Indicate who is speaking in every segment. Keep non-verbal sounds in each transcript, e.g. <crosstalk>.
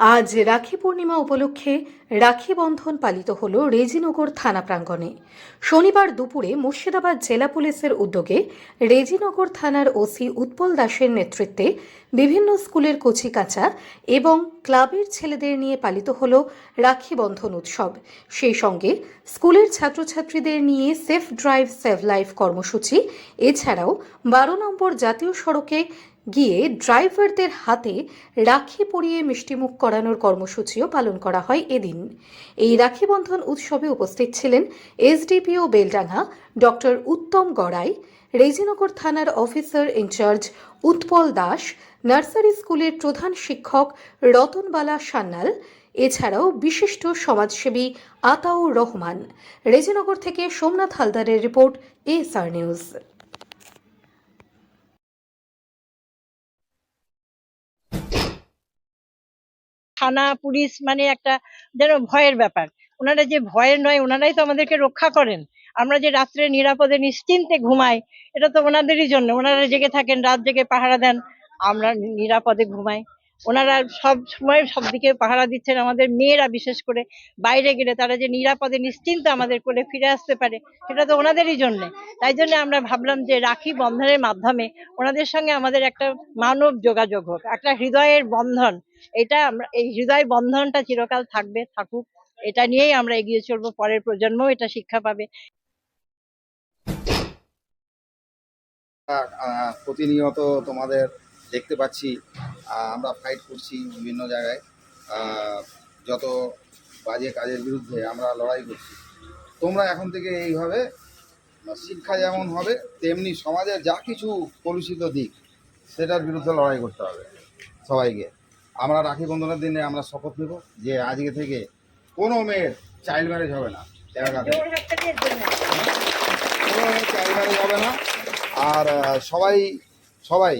Speaker 1: আজ রাখি পূর্ণিমা উপলক্ষে রাখি বন্ধন পালিত হল রেজিনগর থানা প্রাঙ্গণে। শনিবার দুপুরে মুর্শিদাবাদ জেলা পুলিশের উদ্যোগে রেজিনগর থানার ওসি উৎপল দাসের নেতৃত্বে বিভিন্ন স্কুলের কচিকাচা এবং ক্লাবের ছেলেদের নিয়ে পালিত হল রাখি বন্ধন উৎসব। সেই সঙ্গে স্কুলের ছাত্রছাত্রীদের নিয়ে সেফ ড্রাইভ সেভ লাইফ কর্মসূচি, এছাড়াও বারো নম্বর জাতীয় সড়কে গিয়ে ড্রাইভারদের হাতে রাখি পরিয়ে মিষ্টিমুখ করানোর কর্মসূচিও পালন করা হয় এদিন। এই রাখি বন্ধন উৎসবে উপস্থিত ছিলেন এসডিপিও বেলডাঙ্গা ডক্টর উত্তম গড়াই, রেজিনগর থানার officer in charge Utpal Das, nursery স্কুলের প্রধান শিক্ষক রতনবালা সান্যাল, এছাড়াও বিশিষ্ট সমাজসেবী আতাউর রহমান। রেজিনগর থেকে সোমনাথ হালদারের রিপোর্ট এএসআর নিউজ।
Speaker 2: থানা, পুলিশ মানে একটা যেন ভয়ের ব্যাপার। ওনারা যে ভয়ের নয়, ওনারাই তো আমাদেরকে রক্ষা করেন। আমরা যে রাত্রে নিরাপদে, নিশ্চিন্তে ঘুমাই, এটা তো ওনাদেরই জন্য। ওনারা জেগে থাকেন, রাত জেগে পাহারা দেন, আমরা নিরাপদে ঘুমাই। ওনারা সব সময় সব দিকে পাহারা দিচ্ছেন। আমাদের মেয়েরা বিশেষ করে বাইরে গেলে তারা যে নিরাপদে, নিশ্চিন্তে আমাদের করে ফিরে আসতে পারে, সেটা তো ওনাদেরই জন্যে। তাই জন্য আমরা ভাবলাম যে রাখি বন্ধনের মাধ্যমে ওনাদের সঙ্গে আমাদের একটা মানব যোগাযোগ হোক, একটা হৃদয়ের বন্ধন। এটা আমরা, এই হৃদয় বন্ধনটা চিরকাল থাকবে, থাকুক। এটা নিয়েই আমরা এগিয়ে চলবো, পরের প্রজন্মও এটা শিক্ষা পাবে।
Speaker 3: প্রতিনিয়ত তোমাদের দেখতে পাচ্ছি আমরা ফাইট করছি বিভিন্ন জায়গায়। যত বাজে কাজের বিরুদ্ধে আমরা লড়াই করছি। তোমরা এখন থেকে এইভাবে শিক্ষা যেমন হবে তেমনি সমাজের যা কিছু কলুষিত দিক সেটার বিরুদ্ধে লড়াই করতে হবে সবাইকে। আমরা রাখি বন্ধনের দিনে আমরা শপথ নেব যে আজকে থেকে কোনো মেয়ের চাইল্ড ম্যারেজ হবে না এলাকাতে কোনো চাইল্ড ম্যারেজ হবে না। আর সবাই সবাই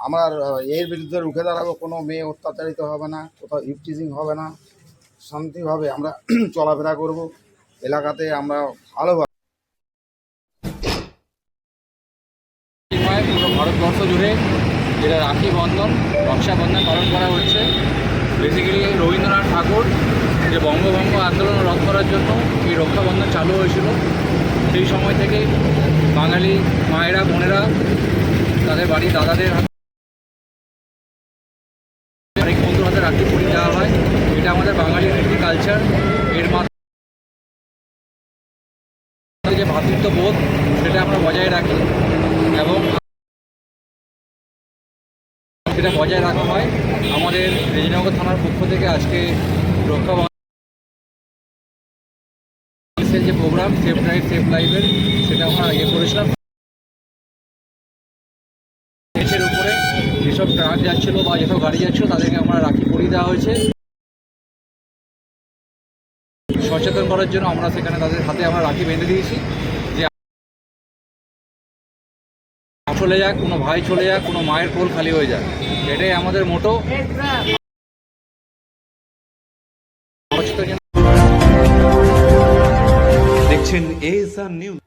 Speaker 3: আমার এর বিরুদ্ধে রুখে দাঁড়াবো, কোনো মেয়ে অত্যাচারিত হবে না, কোথাও ইফটিজিং হবে না, শান্তিভাবে আমরা <clears throat> চলাফেরা করব। এলাকাতে আমরা ভালোভাবে
Speaker 4: পুরো ভারতবর্ষ জুড়ে যেটা রাখি বন্ধন, রক্ষাবন্ধন পালন করা হচ্ছে। বেসিক্যালি রবীন্দ্রনাথ ঠাকুর যে বঙ্গভঙ্গ আন্দোলন রদ করার জন্য এই রক্ষাবন্ধন চালু হয়েছিল, সেই সময় থেকে বাঙালি মায়েরা, বোনেরা, তাদের বাড়ি দাদাদের হাতে আরেক বন্ধুর হাতে রাখি পরিয়ে দেওয়া হয় এটা আমাদের বাঙালির একটি কালচার এর মাধ্যমে যে ভ্রাতৃত্ব বোধ সেটা আমরা বজায় রাখি এবং সেটা বজায় রাখা হয়। আমাদের রেজিনগর থানার পক্ষ থেকে আজকে রক্ষা যে প্রোগ্রাম সেফ ড্রাইভ সেফ লাইফের সেটা আমরা ইয়ে করেছিলাম। দেশের উপরে যেসব ট্রাক যাচ্ছিল বা যেসব গাড়ি যাচ্ছিল, তাদেরকে আমরা রাখি পরিয়ে দেওয়া হয়েছে। সচেতন করার জন্য আমরা সেখানে তাদের হাতে আমরা রাখি, বেঁধে দিয়েছি। যে চলে যাক, কোনো ভাই চলে যাক, কোনো মায়ের কোল খালি হয়ে যাক। এটাই আমাদের মোটো।
Speaker 5: দেখছেন এস আর নিউজ